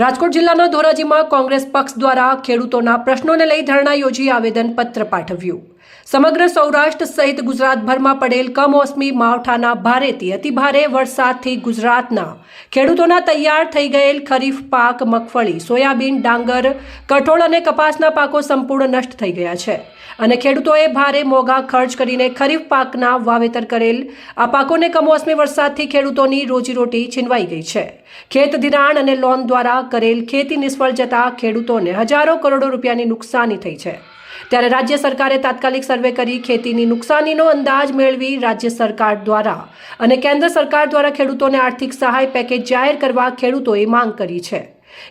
રાજકોટ જિલ્લાના ધોરાજીમાં કોંગ્રેસ પક્ષ દ્વારા ખેડૂતોના પ્રશ્નોને લઈ ધરણા યોજી આવેદનપત્ર પાઠવ્યું. સમગ્ર સૌરાષ્ટ્ર સહિત ગુજરાતભરમાં પડેલ કમોસમી માવઠાના ભારેથી અતિભારે વરસાદથી ગુજરાતના ખેડૂતોના તૈયાર થઈ ગયેલ ખરીફ પાક, મગફળી, સોયાબીન, ડાંગર, કઠોળ અને કપાસના પાકો સંપૂર્ણ નષ્ટ થઈ ગયા છે અને ખેડૂતોએ ભારે મોંઘા ખર્ચ કરીને ખરીફ પાકના વાવેતર કરેલ આ પાકોને કમોસમી વરસાદથી ખેડૂતોની રોજીરોટી છીનવાઈ ગઈ છે. ખેત ધિરાણ અને લોન દ્વારા કરેલ ખેતી નિષ્ફળ જતા ખેડૂતોને હજારો કરોડો રૂપિયાની નુકસાની થઈ છે. ત્યારે રાજ્ય સરકારે તાત્કાલિક સર્વે કરી ખેતીની નુકસાનીનો અંદાજ મેળવી રાજ્ય સરકાર દ્વારા અને કેન્દ્ર સરકાર દ્વારા ખેડૂતોને આર્થિક સહાય પેકેજ જાહેર કરવા ખેડૂતોએ માંગ કરી છે.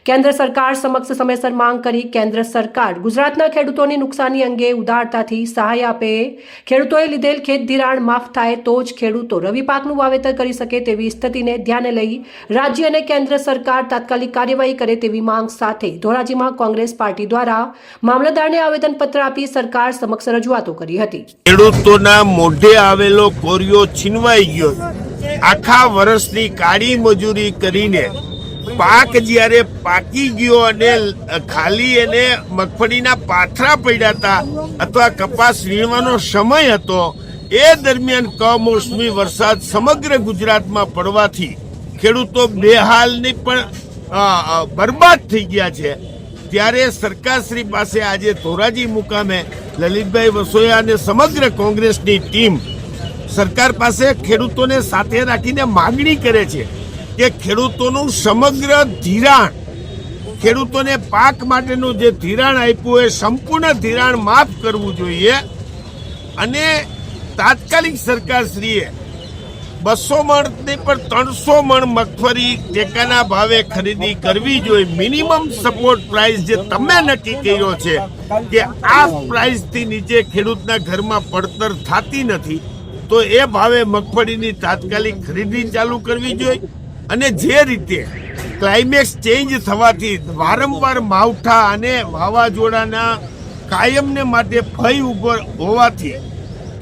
કેન્દ્ર સરકાર સમક્ષ સમયસર માંગ કરી કેન્દ્ર સરકાર ગુજરાતના ખેડૂતોની નુકસાની અંગે ઉદારતાથી સહાય આપે. ખેડૂતોએ લીધેલ ખેત ધિરાણ માફ થાય તો જ ખેડૂતો રવિ પાકનું વાવેતર કરી શકે તેવી સ્થિતિને ધ્યાને લઈ રાજ્ય અને કેન્દ્ર સરકાર તાત્કાલિક કાર્યવાહી કરે તેવી માંગ સાથે ધોરાજીમાં કોંગ્રેસ પાર્ટી દ્વારા મામલતદારને આવેદનપત્ર આપી સરકાર સમક્ષ રજૂઆતો કરી હતી. ખેડૂતોના મોઢે આવેલો કોરિયો છીનવાઈ ગયો. આખા વર્ષની કાળી મજૂરી કરીને પાક જ્યારે પાકી ગયો અને ખાલી એને મગફળીના પાથરા પડ્યા હતા અથવા કપાસ વીણવાનો સમય હતો, એ દરમિયાન કમોસમી વરસાદ સમગ્ર ગુજરાતમાં પડવાથી ખેડૂતો બેહાલની પણ બરબાદ થઈ ગયા છે. ત્યારે સરકારશ્રી પાસે આજે ધોરાજી મુકામે લલિતભાઈ વસોયા અને સમગ્ર કોંગ્રેસની ટીમ સરકાર પાસે ખેડૂતોને સાથે રાખીને માગણી કરે છે. કે ખેડૂતોનું સમગ્ર ધિરાણ, ખેડૂતોને પાક માટેનું જે ધિરાણ આપ્યું એ સંપૂર્ણ ધિરાણ માફ કરવું જોઈએ. અને તાત્કાલિક સરકારશ્રીએ બસો મણ ને પણ ત્રણસો મણ મગફળી ટેકાના ભાવે ખરીદી કરવી જોઈએ. મિનિમમ સપોર્ટ પ્રાઇસ જે તમે નક્કી કર્યો છે કે આ પ્રાઇસથી નીચે ખેડૂતના ઘરમાં પડતર થતી નથી, તો એ ભાવે મગફળીની તાત્કાલિક ખરીદી ચાલુ કરવી જોઈએ. અને જે રીતે ક્લાઇમેક્સ ચેન્જ થવાથી વારંવાર માવઠા અને વાવાઝોડાના કાયમને માટે ભય ઊભો હોવાથી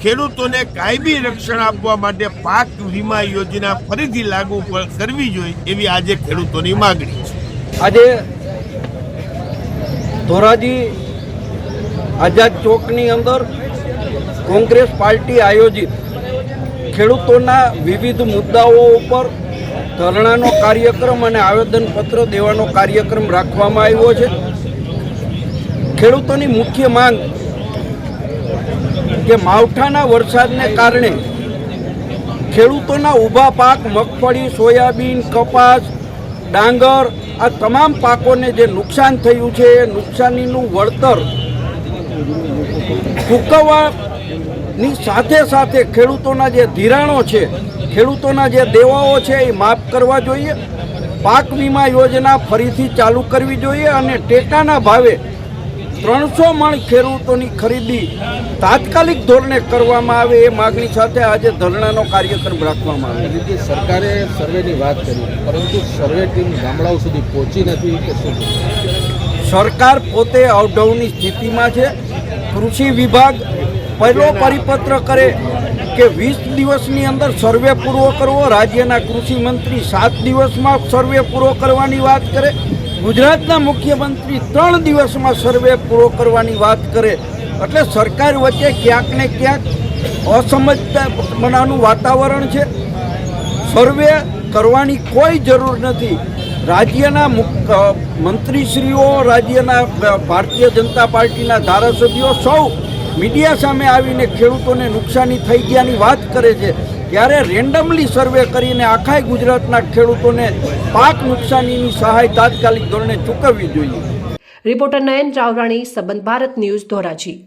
ખેડૂતોને કાયમી રક્ષણ આપવા માટે પાક વીમા યોજના ફરીથી લાગુ કરવી જોઈએ એવી આજે ખેડૂતોની માગણી છે. આજે ધોરાજી આઝાદ ચોકની અંદર કોંગ્રેસ પાર્ટી આયોજિત ખેડૂતોના વિવિધ મુદ્દાઓ ઉપર ધરણાનો કાર્યક્રમ અને આવેદનપત્ર દેવાનો કાર્યક્રમ રાખવામાં આવ્યો છે. ખેડૂતોની મુખ્ય માંગ કે માવઠાના વરસાદને કારણે ખેડૂતોના ઊભા પાક, મગફળી, સોયાબીન, કપાસ, ડાંગર, આ તમામ પાકોને જે નુકસાન થયું છે, એ નુકસાનીનું વળતર ચૂકવવાની સાથે સાથે ખેડૂતોના જે ધિરાણો છે ખેડૂતોના જે દેવાઓ છે એ માફ કરવા જોઈએ. પાક વીમા યોજના ફરીથી ચાલુ કરવી જોઈએ અને ટેકાના ભાવે ત્રણસો મણ ખેડૂતોની ખરીદી તાત્કાલિક ધોરણે કરવામાં આવે એ માગણી સાથે આજે ધરણાનો કાર્યક્રમ રાખવામાં આવે. સરકારે સર્વેની વાત કરી પરંતુ સર્વે ટીમ ગામડાઓ સુધી પહોંચી નથી કે શું? સરકાર પોતે અવઢવની સ્થિતિમાં છે. કૃષિ વિભાગ પહેલો પરિપત્ર કરે કે વીસ દિવસની અંદર સર્વે પૂરો કરવો, રાજ્યના કૃષિ મંત્રી સાત દિવસમાં સર્વે પૂરો કરવાની વાત કરે, ગુજરાતના મુખ્યમંત્રી ત્રણ દિવસમાં સર્વે પૂરો કરવાની વાત કરે. એટલે સરકાર વચ્ચે ક્યાંક ને ક્યાંક અસમજતા મનાનું વાતાવરણ છે. સર્વે કરવાની કોઈ જરૂર નથી. રાજ્યના મંત્રીશ્રીઓ, રાજ્યના ભારતીય જનતા પાર્ટીના ધારાસભ્યો સૌ મીડિયા સામે આવીને ખેડૂતોને નુકસાની થઈ ગયાની વાત કરે છે, ત્યારે રેન્ડમલી સર્વે કરીને આખા ગુજરાતના ખેડૂતોને પાક નુકસાનીની સહાય તાત્કાલિક ધોરણે ચૂકવવી જોઈએ. રિપોર્ટર નયન રાવરાણી સંબંધ ભારત ન્યૂઝ ધોરાજી.